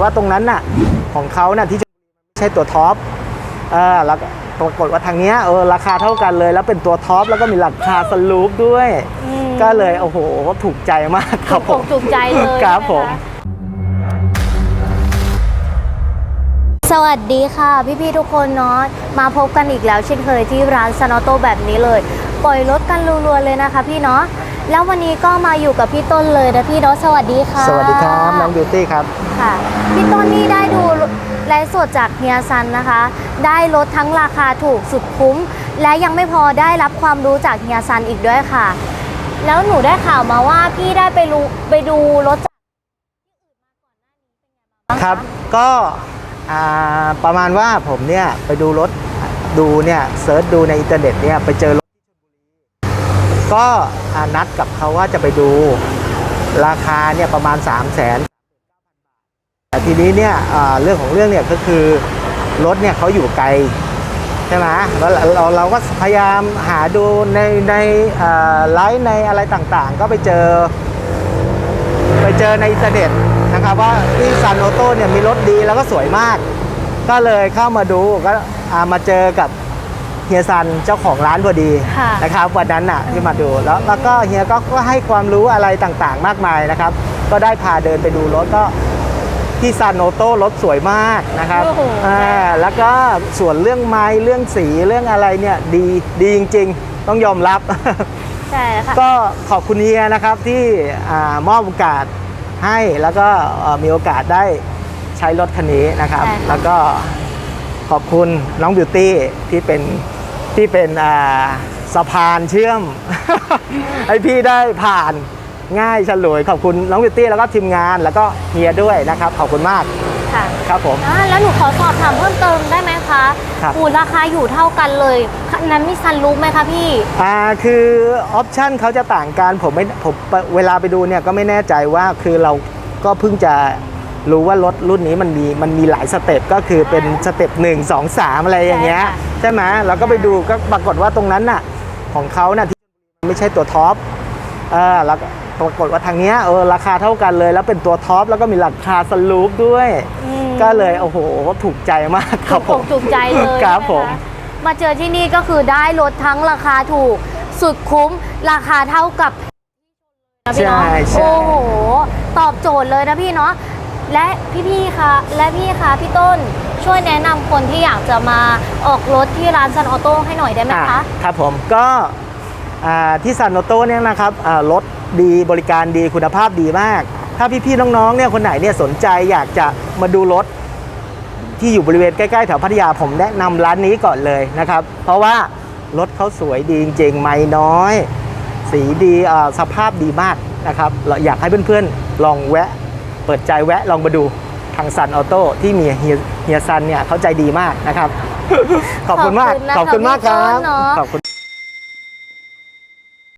ว่าตรงนั้นน่ะของเขาน่ะที่จะไม่ใช่ตัวท็อปเออแล้วก็ปรากฏว่าทางเนี้ยเออราคาเท่ากันเลย แล้วเป็นตัวท็อปแล้วก็มีราคาสลูปด้วย อืมก็เลยโอ้โหถูกใจมากครับผถูกมอกถูกใจเลยครับใช่ไหผม คะสวัสดีค่ะ พี่ๆทุกคนเนาะมาพบกันอีกแล้วเช่นเคยที่ร้านซานอโตแบบนี้เลย ปล่อยรถกันรัวๆเลยนะคะพี่เนาะ แล้ววันนี้ก็มาอยู่กับพี่ต้นเลยนะพี่เนาะสวัสดีค่ะสวัสดีครับน้องบิวตี้ครับค่ะพี่ต้นนี่ได้ดูไลฟ์สดจากเฮียซันนะคะ ได้รถทั้งราคาถูกสุดคุ้ม และยังไม่พอได้รับความรู้จากเฮียซันอีกด้วยค่ะ แล้วหนูได้ข่าวมาว่าพี่ได้ไปรู้ไปดูรถจากครับก็อ่าประมาณว่าผมเนี่ยไปดูรถดูเนี่ยเซิร์ชดูในอินเทอร์เน็ตเนี่ยไปเจอรถที่ชลบุรี ก็นัดกับเขาว่าจะไปดูราคาเนี่ยประมาณ 3 0 0แสนแต่ทีนี้เนี่ยเรื่องของเรื่องเนี่ยก็คือรถเนี่ยเขาอยู่ไกลใช่ไหมแล้วเราเราก็พยายามหาดูในในไลฟ์ในอะไรต่างๆ ก็ไปเจอ ไปเจอในอินเทอร์เน็ตนะครับว่าที่ซานโอโต้เนี่ยมีรถดีแล้วก็สวยมาก ก็เลยเข้ามาดูก็มาเจอกับ เฮียซันเจ้าของร้านพอดีค่ะนะครับวันนั้นน่ะที่มาดูแล้วแล้วก็เฮียก็ก็ให้ความรู้อะไรต่างๆ มากมายนะครับ ก็ได้พาเดินไปดูรถก็ที่ซานโอโต้รถสวยมากนะครับโอ้โห อ่าแล้วก็ส่วนเรื่องไม้เรื่องสีเรื่องอะไรเนี่ยดีดีจริง ๆ ต้องยอมรับ ใช่ค่ะ ก็ขอบคุณเฮียนะครับที่อามอบโอกาสให้แล้วก็เอ่อมีโอกาสได้ใช้รถคันนี้นะครับ ใช่ค่ะ แล้วก็ขอบคุณน้องบิวตี้ที่เป็น ที่เป็นอ่าสะพานเชื่อม ให้พี่ได้ผ่านง่ายฉลุยขอบคุณน้องบิวตี้แล้วก็ทีมงานแล้วก็เฮียด้วยนะครับ ขอบคุณมากค่ะครับผมอ่าแล้วหนูขอสอบถามเพิ่มเติมได้ไหมคะครับอูราคาอยู่เท่ากันเลยคันนั้นมีซันรูปไหมคะพี่อ่าคือออปชันเขาจะต่างกันผมไม่ผมเวลาไปดูเนี่ยก็ไม่แน่ใจว่าคือเราก็เพิ่งจะ รู้ว่ารถรุ่นนี้มันมีมันมีหลายสเต็ปก็คือเป็นสเต็ปหนึ่งสองสามอะไรอย่างเงี้ยใช่ค่ะใช่ไหมเราก็ไปดูก็ปรากฏว่าตรงนั้นน่ะของเขาน่ะที่ไม่ใช่ตัวท็อปเออแล้วก็ปรากฏว่าทางเนี้ยเออราคาเท่ากันเลย แล้วเป็นตัวท็อปแล้วก็มีราคาสลูปด้วยอืมก็เลยโอ้โหถูกใจมากครับผถูกมอกถูกใจเลยครับใช่ไหผมคะมาเจอที่นี่ก็คือได้รถทั้งราคาถูกสุดคุ้มราคาเท่ากับนะพี่เนาะใช่ใช่โอ้โห ตอบโจทย์เลยนะพี่เนาะ และพี่ๆคะและพี่คะพี่ต้นช่วยแนะนำคนที่อยากจะมาออกรถที่ร้านซันออโต้ให้หน่อยได้ไหมอะคะครับผมก็อ่าที่ซันโนโต้เนี่ยนะครับอ่ารถดีบริการดีคุณภาพดีมาก ถ้าพี่ๆน้องๆเนี่ยคนไหนเนี่ยสนใจอยากจะมาดูรถที่อยู่บริเวณใกล้ๆแถวพัทยาผมแนะนำร้านนี้ก่อนเลยนะครับ เพราะว่ารถเขาสวยดีจริงๆไม่น้อย สีดีอ่าสภาพดีมากนะครับเราอยากให้เพื่อนๆลองแวะ เปิดใจแวะลองมาดูทางซันออโต้ที่มีเฮียซันเนี่ยเขาใจดีมากนะครับ ขอบคุณมาก ขอบคุณมากครับ ขอบคุณ